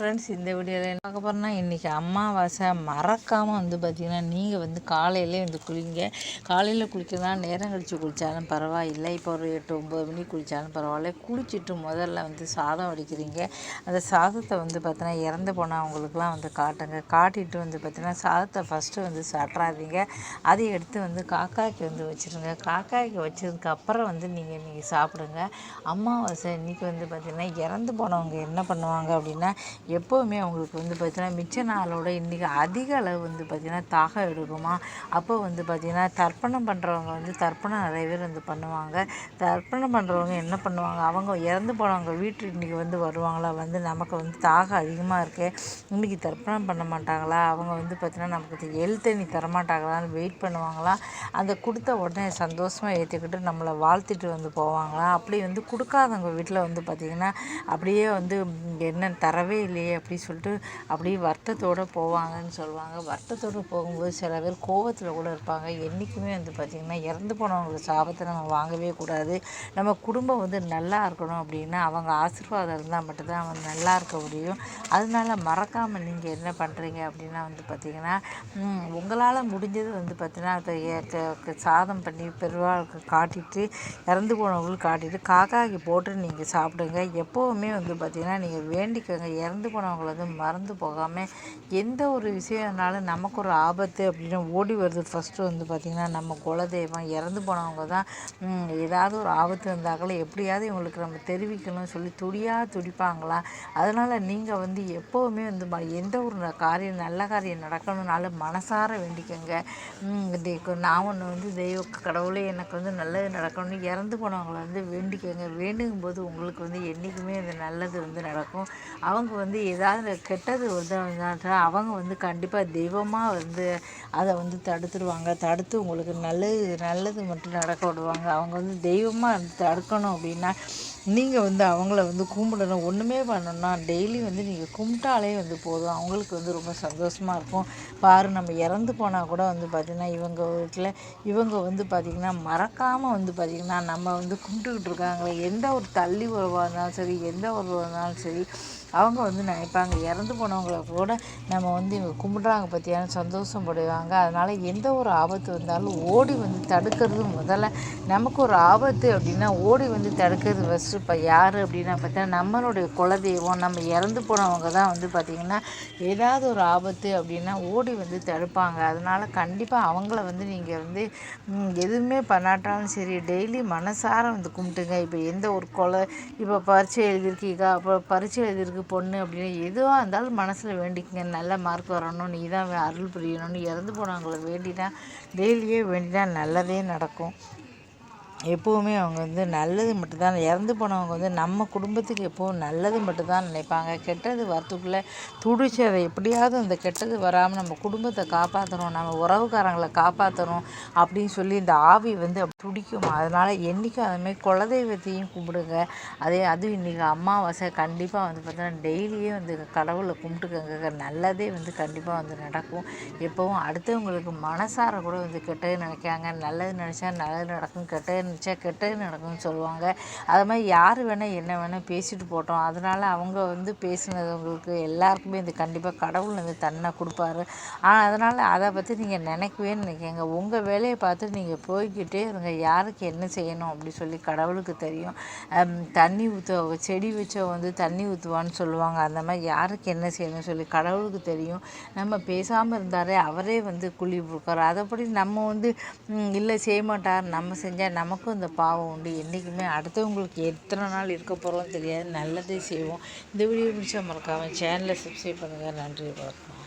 Friends இந்த வீடியோவில் என்ன பார்க்க போகிறோம்னா இன்றைக்கி அமாவாசை. மறக்காமல் வந்து பார்த்திங்கன்னா நீங்கள் வந்து காலையிலே வந்து குளிங்க. காலையில் குளிக்கலாம் நேரம் கழித்து குளித்தாலும் பரவாயில்லை. இப்போ ஒரு எட்டு ஒம்பது மணிக்கு குளித்தாலும் பரவாயில்ல. குளிச்சுட்டு முதல்ல வந்து சாதம் வடிக்கிறீங்க. அந்த சாதத்தை வந்து பார்த்தீங்கன்னா இறந்து போனவங்களுக்குலாம் வந்து காட்டுங்க. காட்டிட்டு வந்து பார்த்திங்கன்னா சாதத்தை ஃபஸ்ட்டு வந்து சட்டுறாதீங்க அதை எடுத்து வந்து காக்காய்க்கு வந்து வச்சுருங்க. காக்காய்க்கு வச்சதுக்கு அப்புறம் வந்து நீங்கள் இன்றைக்கி சாப்பிடுங்க. அமாவாசை இன்றைக்கி வந்து பார்த்திங்கன்னா இறந்து போனவங்க என்ன பண்ணுவாங்க அப்படின்னா எப்போவுமே அவங்களுக்கு வந்து பார்த்திங்கன்னா மிச்ச நாளோட இன்றைக்கி அதிக அளவு வந்து பார்த்திங்கன்னா தாகம் எடுக்குமா? அப்போ வந்து பார்த்திங்கன்னா தர்ப்பணம் பண்ணுறவங்க வந்து தர்ப்பணம் நிறைய பேர் வந்து பண்ணுவாங்க. தர்ப்பணம் பண்ணுறவங்க என்ன பண்ணுவாங்க? அவங்க இறந்து போனவங்க வீட்டுக்கு இன்றைக்கி வந்து வருவாங்களா? வந்து நமக்கு வந்து தாகம் அதிகமாக இருக்கு. இன்றைக்கி தர்ப்பணம் பண்ண மாட்டாங்களா? அவங்க வந்து பார்த்திங்கன்னா நமக்கு எள் தண்ணி தரமாட்டாங்களான்னு வெயிட் பண்ணுவாங்களா? அந்த கொடுத்த உடனே சந்தோஷமாக ஏற்றிக்கிட்டு நம்மளை வாழ்த்திட்டு வந்து போவாங்களா? அப்படி வந்து கொடுக்காதவங்க வீட்டில் வந்து பார்த்திங்கன்னா அப்படியே வந்து என்ன தரவே இல்லை இல்லையே அப்படி சொல்லிட்டு அப்படியே வருத்தத்தோடு போவாங்கன்னு சொல்லுவாங்க. வருத்தத்தோடு போகும்போது சில பேர் கோவத்தில் கூட இருப்பாங்க. என்றைக்குமே வந்து பார்த்திங்கன்னா இறந்து போனவங்களோட சாபத்தை நம்ம வாங்கவே கூடாது. நம்ம குடும்பம் வந்து நல்லா இருக்கணும் அப்படின்னா அவங்க ஆசீர்வாதம் இருந்தால் மட்டும்தான் அவங்க நல்லா இருக்க முடியும். அதனால மறக்காமல் நீங்கள் என்ன பண்ணுறீங்க அப்படின்னா வந்து பார்த்திங்கன்னா உங்களால் முடிஞ்சது வந்து பார்த்திங்கன்னா அதை சாதம் பண்ணி பெருவாளுக்கு காட்டிட்டு இறந்து போனவங்களுக்கு காட்டிட்டு காக்காய்க்கு போட்டு நீங்கள் சாப்பிடுங்க. எப்போவுமே வந்து பார்த்திங்கன்னா நீங்கள் வேண்டிக்கோங்க. இறந்து போனவங்களை வந்து மறந்து போகாமல் எந்த ஒரு விஷயம்னாலும் நமக்கு ஒரு ஆபத்து அப்படின்னு ஓடி வருது. ஃபஸ்ட்டு வந்து பார்த்திங்கன்னா நம்ம குலதெய்வம் இறந்து போனவங்க தான் ஏதாவது ஒரு ஆபத்து இருந்தாங்களோ எப்படியாவது இவங்களுக்கு நம்ம தெரிவிக்கணும்னு சொல்லி துடியாக துடிப்பாங்களா? அதனால் நீங்கள் வந்து எப்போவுமே வந்து எந்த ஒரு காரியம் நல்ல காரியம் நடக்கணும்னாலும் மனசார வேண்டிக்கோங்க. நான் ஒன்று வந்து தெய்வ கடவுளே எனக்கு வந்து நல்லது நடக்கணும்னு இறந்து போனவங்களை வந்து வேண்டிக்கோங்க. வேண்டுங்கும் போது உங்களுக்கு வந்து என்றைக்குமே அந்த நல்லது வந்து நடக்கும். அவங்க வந்து வந்து ஏதாவது கெட்டது வந்து அவங்க வந்து கண்டிப்பாக தெய்வமாக வந்து அதை வந்து தடுத்துடுவாங்க தடுத்து உங்களுக்கு நல்லது நல்லது மட்டும் நடக்க விடுவாங்க. அவங்க வந்து தெய்வமாக வந்து தடுக்கணும் அப்படின்னா நீங்கள் வந்து அவங்கள வந்து கும்பிடணும். ஒன்றுமே பண்ணணும்னா டெய்லி வந்து நீங்கள் கும்பிட்டாலே வந்து போதும். அவங்களுக்கு வந்து ரொம்ப சந்தோஷமாக இருக்கும். பாரு நம்ம இறந்து போனால் கூட வந்து பார்த்திங்கன்னா இவங்க வீட்டில் இவங்க வந்து பார்த்திங்கன்னா மறக்காமல் வந்து பார்த்திங்கன்னா நம்ம வந்து கும்பிட்டுக்கிட்டு இருக்காங்களே. எந்த ஒரு தள்ளி உறவாக இருந்தாலும் சரி எந்த உறவாக இருந்தாலும் சரி அவங்க வந்து நினைப்பாங்க. இறந்து போனவங்கள கூட நம்ம வந்து இவங்க கும்பிட்றாங்க பற்றியான சந்தோஷப்படுவாங்க அதனால் எந்த ஒரு ஆபத்து வந்தாலும் ஓடி வந்து தடுக்கிறது முதல்ல நமக்கு ஒரு ஆபத்து அப்படின்னா ஓடி வந்து தடுக்கிறது ஃபஸ்ட்டு இப்போ யார் அப்படின்னா பார்த்தா நம்மளுடைய குலதெய்வம். நம்ம இறந்து போனவங்க தான் வந்து பார்த்திங்கன்னா ஏதாவது ஒரு ஆபத்து அப்படின்னா ஓடி வந்து தடுப்பாங்க. அதனால் கண்டிப்பாக அவங்கள வந்து நீங்கள் வந்து எதுவுமே பண்ணாட்டாலும் சரி டெய்லி மனசார வந்து கும்பிட்டுங்க. இப்போ எந்த ஒரு கொலை இப்போ பரீட்சை எழுதியிருக்கீங்க அப்போ பரீட்சை எழுதியிருக்கு பொண்ணு அப்படின்னு எதுவாக இருந்தாலும் மனசில் வேண்டிக்கங்க. நல்ல மார்க் வரணும் நீ தான் அருள் புரியணும்னு இறந்து போனவங்களை வேண்டினா டெய்லியே வேண்டினா நல்லதே நடக்கும். எப்போவுமே அவங்க வந்து நல்லது மட்டும்தான். இறந்து போனவங்க வந்து நம்ம குடும்பத்துக்கு எப்போவும் நல்லது மட்டும்தான் நினைப்பாங்க. கெட்டது வரத்துக்குள்ளே துடிச்சு அதை எப்படியாவது அந்த கெட்டது வராமல் நம்ம குடும்பத்தை காப்பாற்றணும் நம்ம உறவுக்காரங்களை காப்பாற்றணும் அப்படின்னு சொல்லி இந்த ஆவி வந்து துடிக்கும். அதனால் என்றைக்கும் அதுமாதிரி குலதெய்வத்தையும் கும்பிடுங்க. அதே அதுவும் இன்றைக்கி அமாவாசை கண்டிப்பாக வந்து பார்த்தோன்னா டெய்லியே வந்து கடவுளை கும்பிட்டுக்கங்க. நல்லதே வந்து கண்டிப்பாக வந்து நடக்கும். எப்போவும் அடுத்தவங்களுக்கு மனசார கூட வந்து கெட்டது நினைக்காங்க. நல்லது நினச்சா நல்லது நடக்கும் கெட்டது நினச்சா கெட்டது நடக்கும்னு சொல்லுவாங்க. அது மாதிரி யார் வேணால் என்ன வேணால் பேசிட்டு போட்டோம். அதனால் அவங்க வந்து பேசினவங்களுக்கு எல்லாருக்குமே இது கண்டிப்பாக கடவுள் வந்து தன்னை கொடுப்பாரு. ஆனால் அதனால் அதை பற்றி நீங்கள் நினைக்கவே நினைக்கங்க உங்கள் வேலையை பார்த்து நீங்கள் போய்கிட்டே இருங்க. யாருக்கு என்ன செய்யணும் அப்படி சொல்லி கடவுளுக்கு தெரியும். தண்ணி ஊற்ற செடி வச்ச வந்து தண்ணி ஊற்றுவான்னு சொல்லுவாங்க. அந்த மாதிரி யாருக்கு என்ன செய்யணும்னு சொல்லி கடவுளுக்கு தெரியும். நம்ம பேசாமல் இருந்தாரே அவரே வந்து குழி கொடுக்குறாரு அதைப்படி நம்ம வந்து இல்லை செய்ய மாட்டார். நம்ம செஞ்சால் நமக்கு நமக்கும் இந்த பாவம் உண்டு. என்றைக்குமே அடுத்தவங்களுக்கு எத்தனை நாள் இருக்க போகிறோம் தெரியாது. நல்லதே செய்வோம். இந்த வீடியோ பிடிச்சா மறக்காமல் சேனலை சப்ஸ்கிரைப் பண்ணுங்கள் நன்றி வணக்கம்.